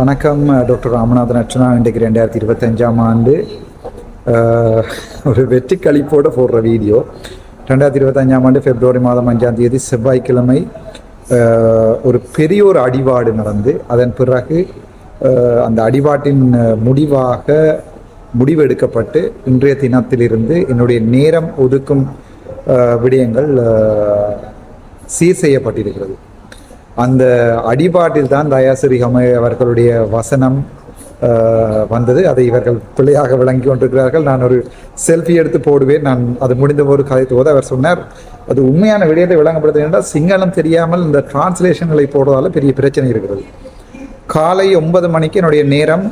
வணக்கம் டாக்டர் ராமநாதன் அர்ச்சனா. இன்றைக்கு ரெண்டாயிரத்தி இருபத்தஞ்சாம் ஆண்டு ஒரு வெற்றி கழிப்போடு போடுற வீடியோ. ரெண்டாயிரத்தி இருபத்தஞ்சாம் ஆண்டு பிப்ரவரி மாதம் அஞ்சாம் தேதி செவ்வாய்க்கிழமை ஒரு பெரிய ஒரு அடிபாடு நடந்து அதன் பிறகு அந்த அடிபாட்டின் முடிவாக முடிவெடுக்கப்பட்டு இன்றைய தினத்திலிருந்து என்னுடைய நேரம் ஒதுக்கும் விடயங்கள் சீர் செய்யப்பட்டிருக்கிறது. அந்த அடிபாட்டில் தான் தயாசிரி ஹமை அவர்களுடைய வசனம் வந்தது. அதை இவர்கள் பிள்ளையாக விளங்கி கொண்டிருக்கிறார்கள். நான் ஒரு செல்ஃபி எடுத்து போடுவேன். நான் அது முடிந்த ஒரு கதைத்து போது அவர் சொன்னார் அது உண்மையான விடயத்தை விளங்கப்படுத்த என்றால் சிங்களம் தெரியாமல் இந்த டிரான்ஸ்லேஷன்களை போடுவதால பெரிய பிரச்சனை இருக்கிறது. காலை ஒன்பது மணிக்கு என்னுடைய நேரம்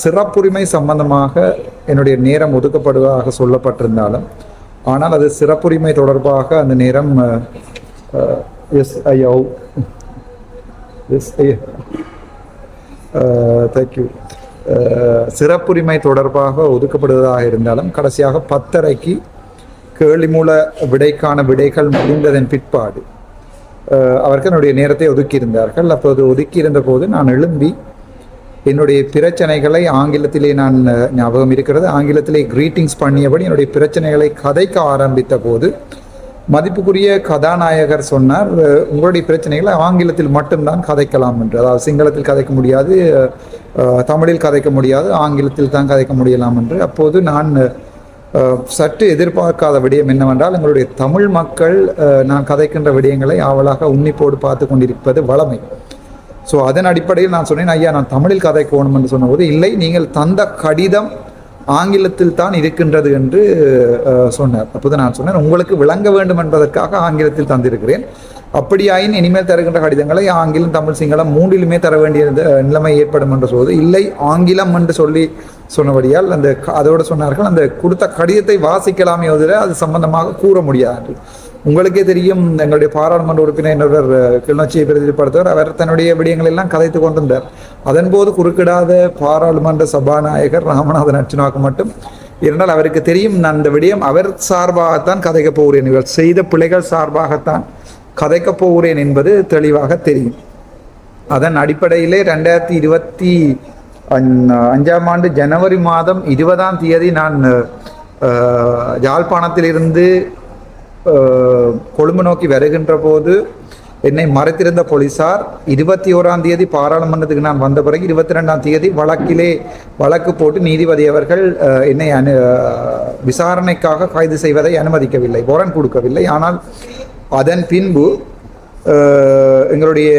சிறப்புரிமை சம்பந்தமாக என்னுடைய நேரம் ஒதுக்கப்படுவதாக சொல்லப்பட்டிருந்தாலும் ஆனால் அது சிறப்புரிமை தொடர்பாக அந்த நேரம் எஸ் ஐயோ எஸ் ஐயோ தேங்க்யூ சிறப்புரிமை தொடர்பாக ஒதுக்கப்படுவதாக இருந்தாலும் கடைசியாக பத்தரைக்கு கேள்வி மூல விடைக்கான விடைகள் முடிந்ததன் பிற்பாடு uh, அவர்கள் என்னுடைய நேரத்தை ஒதுக்கியிருந்தார்கள். அப்போது ஒதுக்கியிருந்த போது நான் எழும்பி என்னுடைய பிரச்சனைகளை ஆங்கிலத்திலே நான் uh, ஞாபகம் இருக்கிறது. ஆங்கிலத்திலே கிரீட்டிங்ஸ் பண்ணியபடி என்னுடைய பிரச்சனைகளை கதைக்க ஆரம்பித்த போது மதிப்புக்குரிய கதாநாயகர் சொன்னார் உங்களுடைய பிரச்சனைகளை ஆங்கிலத்தில் மட்டும்தான் கதைக்கலாம் என்று. அதாவது சிங்களத்தில் கதைக்க முடியாது தமிழில் கதைக்க முடியாது ஆங்கிலத்தில் தான் கதைக்க முடியலாம் என்று. அப்போது நான் சற்று எதிர்பார்க்காத விடயம் என்னவென்றால் எங்களுடைய தமிழ் மக்கள் நான் கதைக்கின்ற விடயங்களை ஆவலாக உன்னிப்போடு பார்த்து கொண்டிருப்பது வளமை. ஸோ அதன் அடிப்படையில் நான் சொன்னேன் ஐயா நான் தமிழில் கதைக்கணும் என்று சொன்னபோது இல்லை நீங்கள் தந்த கடிதம் ஆங்கிலத்தில் தான் இருக்கின்றது என்று சொன்னார். அப்போது நான் சொன்னேன் உங்களுக்கு விளங்க வேண்டும் என்பதற்காக ஆங்கிலத்தில் தந்திருக்கிறேன். அப்படியாயின் இனிமேல் தருகின்ற கடிதங்களை ஆங்கிலம் தமிழ் சிங்களம் மூன்றிலுமே தர வேண்டிய நிலைமை ஏற்படும் என்று சொல்வது. இல்லை ஆங்கிலம் என்று சொல்லி சொன்னபடியால் அந்த அதோடு சொன்னார்கள் அந்த கொடுத்த கடிதத்தை வாசிக்கலாமே தவிர அது சம்பந்தமாக கூற முடியாது. என்று. உங்களுக்கே தெரியும் எங்களுடைய பாராளுமன்ற உறுப்பினர் கிளிநொச்சியை பிரதிநிதிப்படுத்தவர் அவர் தன்னுடைய விடயங்கள் எல்லாம் கதைத்து கொண்டிருந்தார். அதன்போது குறுக்கிடாத பாராளுமன்ற சபாநாயகர் ராமநாதன் அர்ச்சனாவுக்கு மட்டும் இருந்தால் அவருக்கு தெரியும் நான் அந்த விடயம் அவர் சார்பாகத்தான் கதைக்கப் போகிறேன். இவர் செய்த பிள்ளைகள் சார்பாகத்தான் கதைக்கப் போகிறேன் என்பது தெளிவாக தெரியும். அதன் அடிப்படையிலே ரெண்டாயிரத்தி இருபத்தி அஞ்சாம் ஆண்டு ஜனவரி மாதம் இருபதாம் தேதி நான் யாழ்ப்பாணத்திலிருந்து கொழும்பு நோக்கி வருகின்ற போது என்னை மறைத்திருந்த போலீசார் இருபத்தி ஓராம் தேதி பாராளுமன்றத்துக்கு நான் வந்த பிறகு இருபத்தி ரெண்டாம் தேதி வழக்கிலே வழக்கு போட்டு நீதிபதி அவர்கள் என்னை அனு விசாரணைக்காக கைது செய்வதை அனுமதிக்கவில்லை வாரண்ட் கொடுக்கவில்லை. ஆனால் அதன் பின்பு எங்களுடைய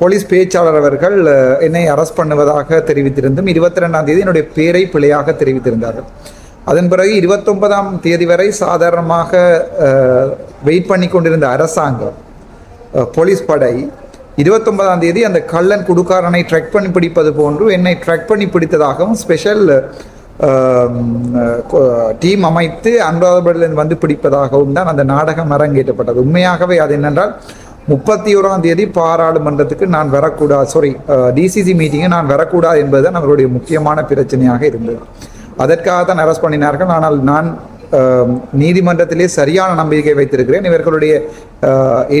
போலீஸ் பேச்சாளர் அவர்கள் என்னை அரெஸ்ட் பண்ணுவதாக தெரிவித்திருந்தும் இருபத்தி ரெண்டாம் தேதி என்னுடைய பேரை பிழையாக தெரிவித்திருந்தார்கள். அதன் பிறகு இருபத்தொன்பதாம் தேதி வரை சாதாரணமாக வெயிட் பண்ணி கொண்டிருந்த அரசாங்கம் போலீஸ் படை இருபத்தொன்பதாம் தேதி அந்த கள்ளன் குடுக்காரனை ட்ரெக் பண்ணி பிடிப்பது போன்று என்னை ட்ரெக் பண்ணி பிடித்ததாகவும் ஸ்பெஷல் டீம் அமைத்து அன்பாதபடியிலிருந்து வந்து பிடிப்பதாகவும் தான் அந்த நாடகம் அரங்கேற்றப்பட்டது. உண்மையாகவே அது என்னென்றால் முப்பத்தி ஓராம் தேதி பாராளுமன்றத்துக்கு நான் வரக்கூடாது சாரி டிசிசி மீட்டிங்கை நான் வரக்கூடாது என்பதுதான் அவருடைய முக்கியமான பிரச்சனையாக இருந்தது. அதற்காக தான் அரெஸ்ட் பண்ணினார்கள். ஆனால் நான் நீதிமன்றத்திலே சரியான நம்பிக்கை வைத்திருக்கிறேன். இவர்களுடைய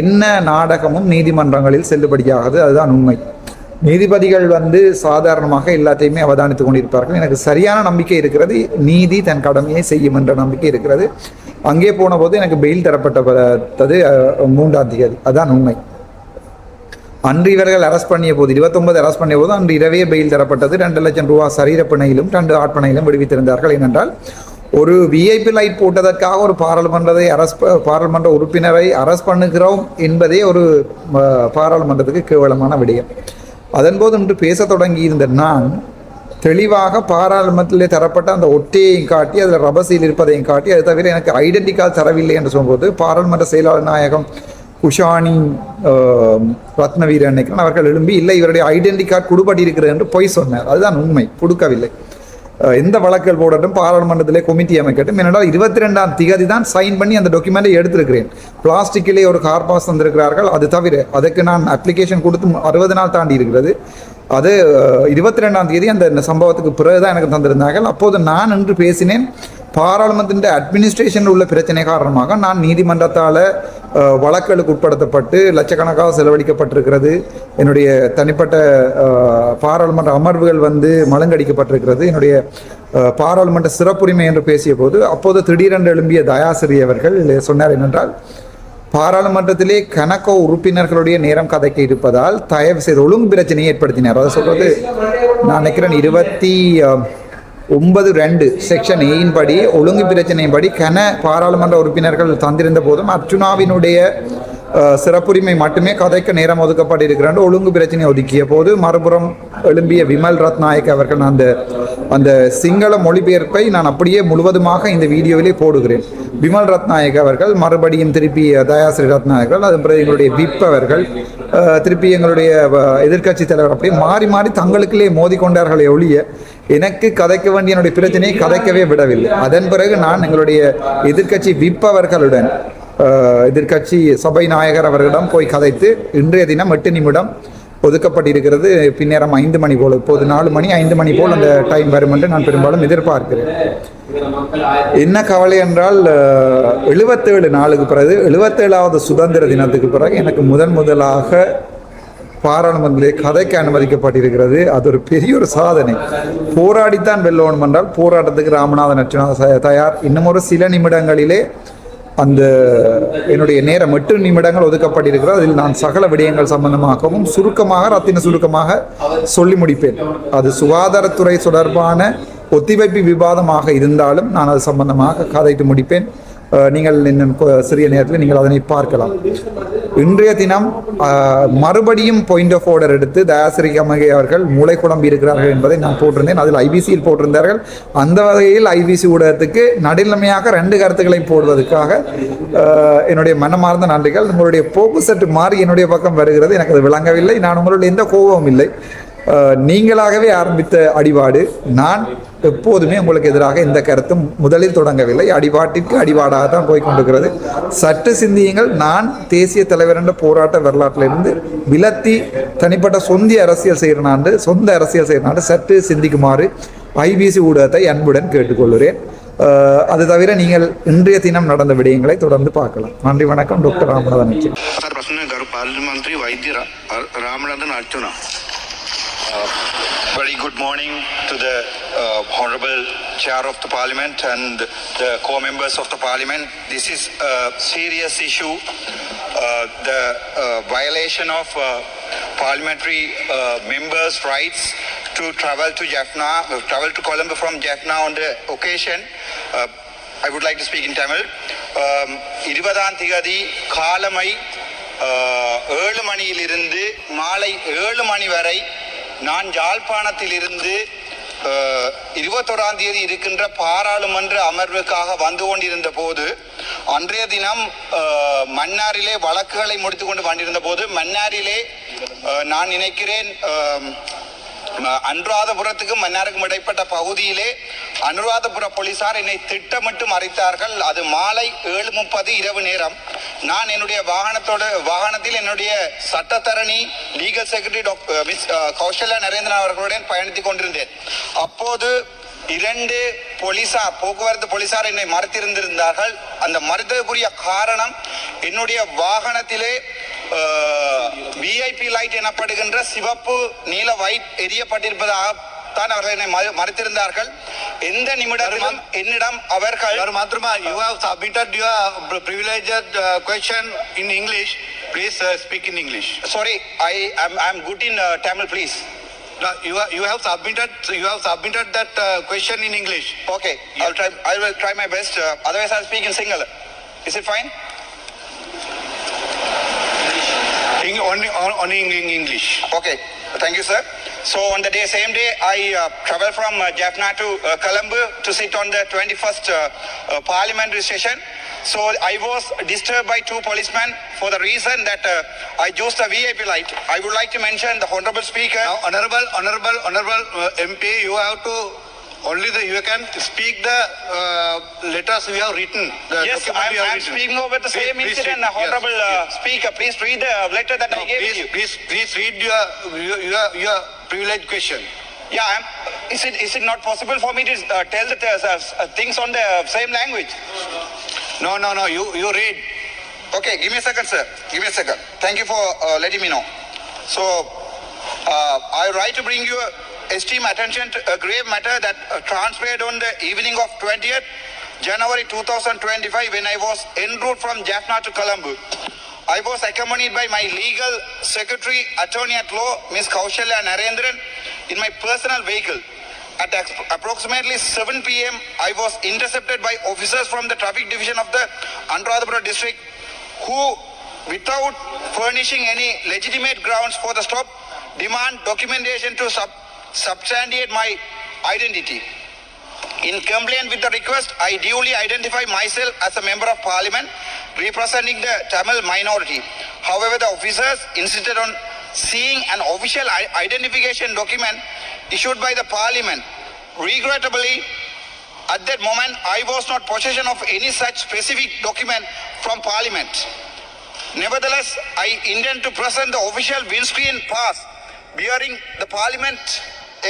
என்ன நாடகமும் நீதிமன்றங்களில் செல்லுபடியாகாது. அதுதான் உண்மை. நீதிபதிகள் வந்து சாதாரணமாக எல்லாத்தையுமே அவதானித்துக் கொண்டிருப்பார்கள். எனக்கு சரியான நம்பிக்கை இருக்கிறது. நீதி தன் கடமையை செய்யும் என்ற நம்பிக்கை இருக்கிறது. அங்கே போன போது எனக்கு பெயில் தரப்பட்டது மூன்றாம் தேதி. அதான் உண்மை. அன்று இவர்கள் அரெஸ்ட் பண்ணிய போது இருபத்தொன்பது அரெஸ்ட் பண்ணிய போது அன்று இரவே பெயில் தரப்பட்டது. ரெண்டு லட்சம் ரூபா சரீரப்பிணையிலும் ரெண்டு ஆட்பணையிலும் விடுவித்திருந்தார்கள். ஏனென்றால் ஒரு விஐபி லைட் போட்டதற்காக ஒரு பாராளுமன்றத்தை அரஸ்ட் பாராளுமன்ற உறுப்பினரை அரெஸ்ட் பண்ணுகிறோம் என்பதே ஒரு பாராளுமன்றத்துக்கு கேவலமான விடயம். அதன்போது இன்று பேசத் தொடங்கி இருந்த நான் தெளிவாக பாராளுமன்றத்திலே தரப்பட்ட அந்த ஒட்டியையும் காட்டி அதில் ரபசியில் இருப்பதையும் காட்டி அது தவிர எனக்கு ஐடென்டி கார்டு தரவில்லை என்று சொல்லும்போது பாராளுமன்ற செயலாளர் நாயகம் குஷானி ஆஹ், ரத்னவீரன் நினைக்கிறேன் அவர்கள் எழும்பி இல்லை இவருடைய ஐடென்டி கார்டு கொடுபடி இருக்கிறது என்று பொய் சொன்னார். அதுதான் உண்மை. கொடுக்கவில்லை. எந்த வழக்கல் போடட்டும் பாராளுமன்றத்திலே கமிட்டி அமைக்கட்டும். என்னென்றால் இருபத்தி ரெண்டாம் திகதி தான் சைன் பண்ணி அந்த டாக்குமெண்ட்டை எடுத்திருக்கிறேன். பிளாஸ்டிக்கிலே ஒரு கார் பாஸ் தந்திருக்கிறார்கள். அது தவிர அதுக்கு நான் அப்ளிகேஷன் கொடுத்து அறுபது நாள் தாண்டி இருக்கிறது. அது இருபத்தி ரெண்டாம் தேதி அந்த சம்பவத்துக்கு பிறகுதான் எனக்கு தந்திருந்தார்கள். அப்போது நான் என்று பேசினேன். பாராளுமன்றத்தின் அட்மினிஸ்ட்ரேஷனில் உள்ள பிரச்சனை காரணமாக நான் நீதிமன்றத்தால் வழக்குகளுக்கு உட்படுத்தப்பட்டு லட்சக்கணக்காக செலவழிக்கப்பட்டிருக்கிறது. என்னுடைய தனிப்பட்ட பாராளுமன்ற அமர்வுகள் வந்து மலங்கடிக்கப்பட்டிருக்கிறது என்னுடைய பாராளுமன்ற சிறப்புரிமை என்று பேசிய போது அப்போது திடீரென்று எழும்பிய தயாசிரி அவர்கள் சொன்னார் என்னென்றால் பாராளுமன்றத்திலே கணக்கோ உறுப்பினர்களுடைய நேரம் கதைக்க இருப்பதால் தயவு செய்து ஒழுங்கு பிரச்சனையை ஏற்படுத்தினார். அதை சொல்றது நான் நினைக்கிறேன் இருபத்தி ஒன்பது ரெண்டு செக்ஷன் ஏயின் படி ஒழுங்கு பிரச்சனையின் படி கன பாராளுமன்ற உறுப்பினர்கள் தந்திருந்த போதும் அர்ச்சுனாவினுடைய சிறப்புரிமை மட்டுமே கதைக்க நேரம் ஒதுக்கப்பட்டிருக்கிறாண்டு. ஒழுங்கு பிரச்சனை ஒதுக்கிய போது மறுபுறம் எழும்பிய விமல் ரத்நாயக் அவர்கள் அந்த அந்த சிங்கள மொழிபெயர்ப்பை நான் அப்படியே முழுவதுமாக இந்த வீடியோவிலே போடுகிறேன். விமல் ரத்நாயக் அவர்கள் மறுபடியும் திருப்பி தயாஸ்ரீ ரத்நாயகர்கள் அதன் பிறகு எங்களுடைய விப் அவர்கள் திருப்பி எங்களுடைய எதிர்க்கட்சி தலைவர் அப்படியே மாறி மாறி தங்களுக்குள்ளே மோதிக்கொண்டார்களே ஒழிய எனக்கு கதைக்க வேண்டிய என்னுடைய பிரச்சனையை கதைக்கவே விடவில்லை. அதன் பிறகு நான் எங்களுடைய எதிர்க்கட்சி விப் எதிர்கட்சி எதிர்க்கட்சி சபை நாயகர் அவர்களிடம் போய் கதைத்து இன்றைய தினம் எட்டு நிமிடம் ஒதுக்கப்பட்டிருக்கிறது. பின்னேரம் ஐந்து மணி போல் இப்போது நாலு மணி ஐந்து மணி போல் அந்த டைம் வரும் என்று நான் பெரும்பாலும் எதிர்பார்க்கிறேன். என்ன கவலை என்றால் எழுபத்தேழு நாளுக்கு பிறகு எழுபத்தேழாவது சுதந்திர தினத்துக்கு பிறகு எனக்கு முதன் முதலாக பாராளுமன்றத்திலே கதைக்கு அனுமதிக்கப்பட்டிருக்கிறது. அது ஒரு பெரிய ஒரு சாதனை. போராடித்தான் வெல்லணும் என்றால் போராட்டத்துக்கு ராமநாதன் அச்சுநாத தயார். இன்னும் ஒரு சில நிமிடங்களிலே அந்த என்னுடைய நேரம் எட்டு நிமிடங்கள் ஒதுக்கப்பட்டிருக்கிறது. அதில் நான் சகல விடயங்கள் சம்பந்தமாகவும் சுருக்கமாக ரத்தின சுருக்கமாக சொல்லி முடிப்பேன். அது சுகாதாரத்துறை தொடர்பான ஒத்திவைப்பு விவாதமாக இருந்தாலும் நான் அது சம்பந்தமாக கதைத்து முடிப்பேன். நீங்கள் இன்னும் சிறிய நேரத்தில் நீங்கள் அதனை பார்க்கலாம். இன்றைய தினம் மறுபடியும் பாயிண்ட் ஆஃப் ஆர்டர் எடுத்து தயாசிரி அவர்கள் மூளை குழம்பி இருக்கிறார்கள் என்பதை நான் போட்டிருந்தேன். அதில் ஐபிசியில் போட்டிருந்தார்கள். அந்த வகையில் ஐபிசி ஊடகத்துக்கு நடுநிலைமையாக ரெண்டு கருத்துக்களை போடுவதற்காக என்னுடைய மனமார்ந்த நன்றிகள். உங்களுடைய போக்கு சற்று மாறி என்னுடைய பக்கம் வருகிறது. எனக்கு அது விளங்கவில்லை. நான் உங்களுடைய எந்த கோபமும் இல்லை. நீங்களாகவே ஆரம்பித்த அடிபாடு நான் எப்போதுமே உங்களுக்கு எதிராக இந்த கருத்தும் முதலில் தொடங்கவில்லை. அடிபாட்டிற்கு அடிபாடாக தான் போய் கொண்டிருக்கிறது. சற்று சிந்தியுங்கள். நான் தேசிய தலைவர் என்ற போராட்ட வரலாற்றிலிருந்து விலத்தி தனிப்பட்ட சொந்த அரசியல் செய்கிறனாண்டு சொந்த அரசியல் செய்கிறனாண்டு சற்று சிந்திக்குமாறு ஐபிசி ஊடகத்தை அன்புடன் கேட்டுக்கொள்கிறேன். அது தவிர நீங்கள் இன்றைய தினம் நடந்த விடயங்களை தொடர்ந்து பார்க்கலாம். நன்றி வணக்கம். Doctor Ramanathan. Ramanathan sir Uh, very good morning to the uh, Honorable Chair of the Parliament and the co-members of the Parliament. This is a serious issue. Uh, the uh, violation of uh, parliamentary members' rights to travel to Jaffna, travel to Colombo from Jaffna on the occasion. I would like to speak in Tamil. இருபதாம் காலமை ஏழு மணியிலிருந்து மாலை ஏழு மணி வரை நான் யாழ்ப்பாணத்தில் இருந்து இருபத்தோராம் தேதி இருக்கின்ற பாராளுமன்ற அமர்வுக்காக வந்து கொண்டிருந்த போது அன்றைய தினம் மன்னாரிலே வழக்குகளை முடித்துக்கொண்டு கொண்டு வந்திருந்த போது மன்னாரிலே நான் நினைக்கிறேன் அனுராதபுரத்துக்கும் மன்னாருக்கும் இடைப்பட்ட பகுதியிலே அனுராதபுர போலீசார் என்னை திட்டமிட்டு மறைத்தார்கள். அது மாலை ஏழு முப்பது இரவு நேரம். நான் என்னுடைய வாகனத்தோட வாகனத்தில் என்னுடைய சட்டத்தரணி legal secretary doctor miss Kausalya Narendran அவர்களுடன் பயணித்துக் கொண்டிருந்தேன். அப்போது இரண்டு போலீசார் போக்குவரத்து போலீசார் என்னை மறைத்திருந்திருந்தார்கள். அந்த மறுத்ததுக்குரிய காரணம் என்னுடைய வாகனத்திலே விஐபி லைட் எனப்படுகின்ற சிவப்பு நீல வைட் எரியப்பட்டிருப்பதாக தான் அவர்கள் என்னை மறு- மறைத்திருந்தார்கள் எந்த நிமிடத்திலும் என்னிடம் அவர்கள் have submitted your privileged uh, question in English. Please uh, speak in English. sorry i am i'm good in uh, tamil please No, you, have submitted you have submitted that uh, question in English. okay i'll try i will try my best uh, otherwise i'll speak in single is it fine In, only on, only in, in English. Okay, thank you, sir. So on the day, same day, I uh, travel from uh, Jaffna to uh, Colombo to sit on the 21st uh, uh, parliamentary session. So I was disturbed by two policemen for the reason that uh, I used the VIP light. I would like to mention the honorable speaker. Now, honorable, honorable, honorable uh, MP, you have to only the you can speak the uh, letters we have written. Yes, you I'm written. speaking over the same please incident, read- yes, honorable uh, yes. speaker. Please read the letter that No, I gave please, you. please, please read your your your, privileged question. Yeah, I'm, is it is it not possible for me to uh, tell the uh, uh, things on the same language? No, no, no, you, you read. Okay, give me a second, sir. Give me a second. Thank you for uh, letting me know. So, uh, I write to bring your esteemed attention to a grave matter that uh, transpired on the evening of 20th January 2025 when I was en route from Jaffna to Colombo. I was accompanied by my legal secretary, attorney at law, Ms. Kaushalya Narendran, in my personal vehicle. At approximately 7 p.m., I was intercepted by officers from the traffic division of the Anuradhapura district who, without furnishing any legitimate grounds for the stop, demand documentation to sub- substantiate my identity. In compliance with the request, I duly identify myself as a member of parliament representing the Tamil minority. However, the officers insisted on seeing an official identification document issued by the parliament. Regrettably, at that moment, I was not possession of any such specific document from parliament. Nevertheless, I intend to present the official windscreen pass bearing the parliament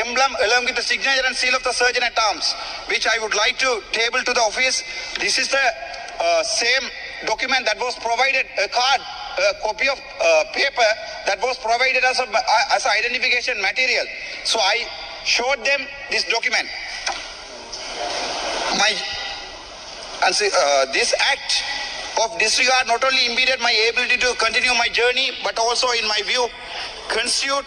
emblem along with the signature and seal of the surgeon at arms, which I would like to table to the office. This is the uh, same document that was provided, a card, a copy of uh, paper that was provided as a as identification material. So I showed them this document. My and see, uh, this act of disregard not only impeded my ability to continue my journey, but also, in my view, constitute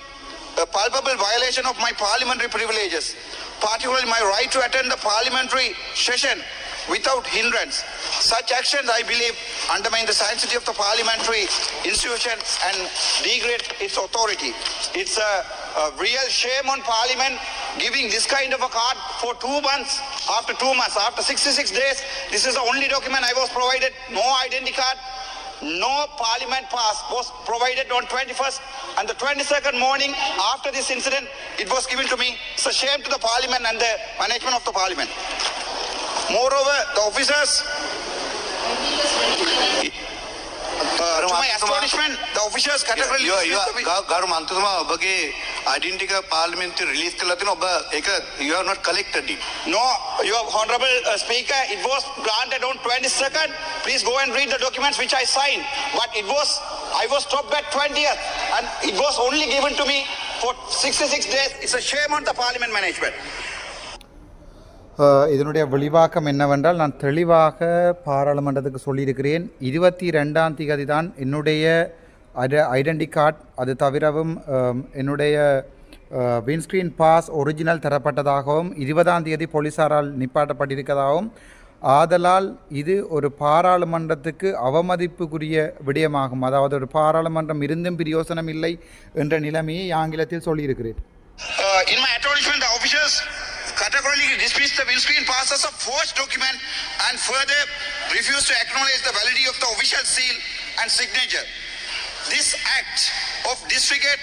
a palpable violation of my parliamentary privileges, particularly my right to attend the parliamentary session without hindrance. Such actions, I believe, undermine the sanctity of the parliamentary institution and degrade its authority. It's a, a real shame on parliament giving this kind of a card for two months. After two months, after 66 days, this is the only document I was provided. No identity card, no parliament pass was provided on 21st and the 22nd morning after this incident it was given to me. It's a shame to the parliament and the management of the parliament. Moreover the officers uh, to my astonishment the officers categorically You- you- refused the- ග- ගරු මන්තුතුමා ඔබගේ අයිඩෙන්ටික පාර්ලිමේන්තු release කළා තියෙන ඔබ ඒක you have not collected it. No, your honorable uh, speaker, it was granted on 22nd. Please go and read the documents which I signed. But it was, I was stopped at 20th and it was only given to me for 66 days. It's a shame on the parliament management. அஹ், இதனுடைய விளிவாக்கம் என்னவென்றால் நான் தெளிவாக பாராளுமன்றத்துக்கு சொல்லியிருக்கிறேன் இருபத்தி ரெண்டாம் தேதி தான் என்னுடைய அது ஐடென்டி கார்ட் அது தவிரவும் என்னுடைய விண்ஸ்கிரீன் பாஸ் ஒரிஜினல் தரப்பட்டதாகவும் இருபதாம் தேதி போலீஸாரால் நிப்பாட்டப்பட்டிருக்கதாகவும் ஆதலால் இது ஒரு பாராளுமன்றத்துக்கு அவமதிப்புக்குரிய விடயமாகும் அதாவது ஒரு பாராளுமன்றம் இருந்தும் பிரியோசனம் இல்லை என்ற நிலைமையை ஆங்கிலத்தில் சொல்லியிருக்கிறேன் In my acknowledgement, the officers categorically dismissed the windscreen pass as a forged document and further refused to acknowledge the validity of the official seal and signature. This act of disregard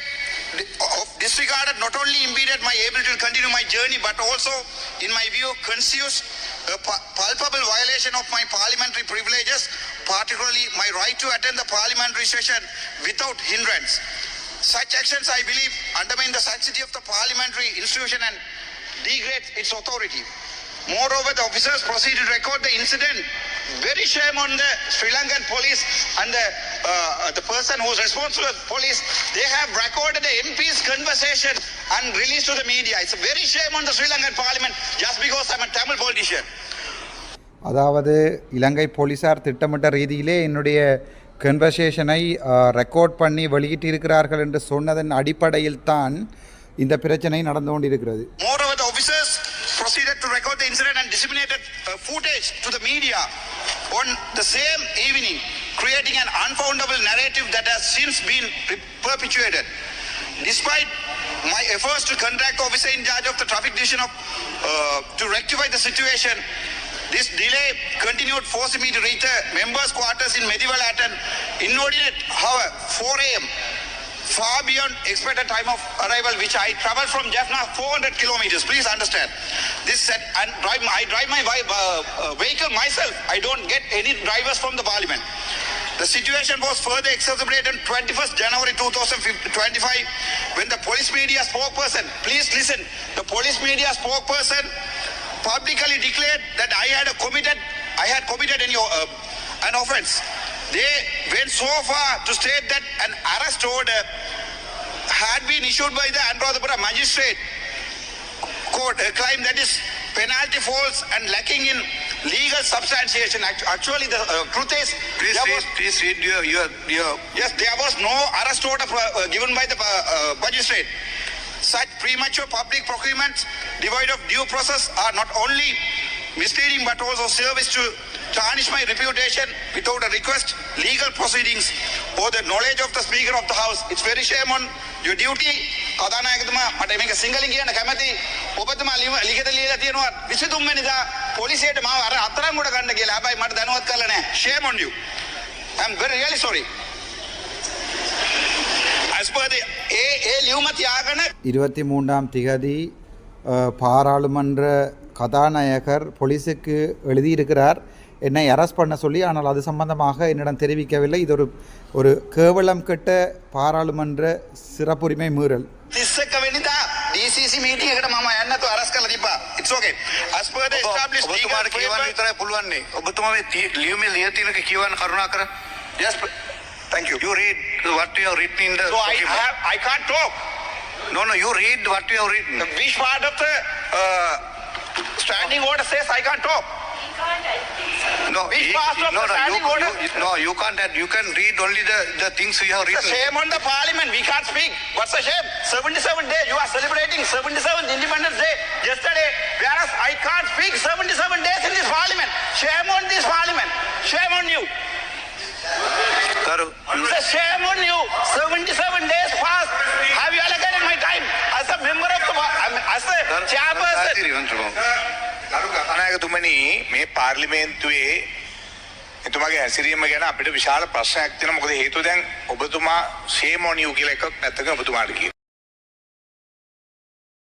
of disregarded not only impeded my ability to continue my journey but also in my view constitutes a palpable violation of my parliamentary privileges particularly my right to attend the parliamentary session without hindrance such actions, I believe, undermine the sanctity of the parliamentary institution and degrade its authority. Moreover, the officers proceeded to record the incident. Very shame on the Sri Lankan police and the uh, the person who's responsible for police. They have recorded the MP's conversation and released to the media. It's a very shame on the Sri Lankan parliament just because I'm a Tamil politician. அதாவது இலங்கை போலீசார் திட்டமிட்ட ரீதியிலே என்னுடைய கன்வர்சேஷனை record பண்ணி வெளியிட்டிருக்கிறார்கள் என்று சொன்னதன் அடிப்படையில் தான் இந்த பிரச்சனை நடந்து கொண்டிருக்கிறது Moreover, the officers proceeded to record the incident and disseminated uh, footage to the media on the same evening, creating an unfoundable narrative that has since been perpetuated. Despite my efforts to contact officer in charge of the traffic division of, uh, to rectify the situation, this delay continued forcing me to reach the members' quarters in medieval at an inordinate hour, 4 a.m far beyond expected time of arrival, which I travel from Jaffna 400 kilometers. Please understand. This set and drive. I drive my uh, uh, vehicle myself. I don't get any drivers from the parliament. The situation was further exacerbated on 21st January 2025 when the police media spokesperson, please listen, the police media spokesperson publicly declared that I had committed, I had committed any uh, an offence. They went so far to state that an arrest order had been issued by the Anuradhapura magistrate court, a crime that is penalty false and lacking in legal substantiation. Actually, the uh, truth is, Please read, was- please read your, your, your Yes, there was no arrest order uh, given by the uh, uh, magistrate. Such premature public procurements devoid of due process are not only misleading but also service to tarnish my reputation without a request, legal proceedings, or the knowledge of the Speaker of the House. It's very shame on your duty. කතානායකතුමා මට මේක සිංහලින් කියන්න කැමති ඔබතුමා ලිව- ලිඛිත ලියලා තියෙනවා 23 වෙනිදා පොලිසියට මාව අර අත්තරන් ගොඩ ගන්න කියලා. හැබැයි මට දැනුවත් කරලා නැහැ. Shame on you. I'm very really sorry. as per the ඒ ඒ ලියුම තියාගෙන இருபத்தி மூன்றாம் திகதி அஹ், பாராளுமன்ற கதாநாயகர் போலீஸுக்கு எழுதியிருக்கிறார் என்னை அரெஸ்ட் பண்ண சொல்லி ஆனால் அது சம்பந்தமாக என்னிடம் தெரிவிக்கவில்லை இது ஒரு ஒரு கேவலம் கெட்ட பாராளுமன்ற சிறப்புரிமை மீறல் ಡಿಸಿಸಿ ಮೀಟಿಂಗ್ ಎಕಡೆ ಮಾಮ ಎನ್ನ ತು ಅರಸ್ ಕಲ ದೀಪ it's okay as per the establish ಒಬ್ಬ ತುಮಾರೆ ಕೀವಾನ್ ವಿತರ ಪುಲ್ವಾನ್ ನೇ ಒಬ್ಬ ತುಮಾರೆ ಲಿಯು ಮೇ ಲಿಯ ತಿನ ಕೀವಾನ್ Karunakara just thank you you read what you have written in the so I have I can't talk no no you read what you have written which part of the standing order says I can't talk standing order says I can't talk? No, he- no, no, you, no, you can't. add- You can read only the, the things you have It's a written. shame on the parliament. We can't speak. What's the shame? 77 days. You are celebrating 77th Independence Day yesterday, whereas I can't speak 77 days in this parliament. Shame on this parliament. Shame on you. කරු, It's a shame on you. 77 days passed. Have you allocated my time as a member of the par- as a chairperson? කරු කතානායකතුමනි මේ පාර්ලිමේන්තුවේ එතුමාගේ හැසිරීම ගැන අපිට විශාල ප්‍රශ්නයක් තියෙනවා මොකද හේතුව දැන් ඔබතුමා ෂේම් ඔන් යූ කියලා එකක් නැත්තක ඔබතුමාට කියන.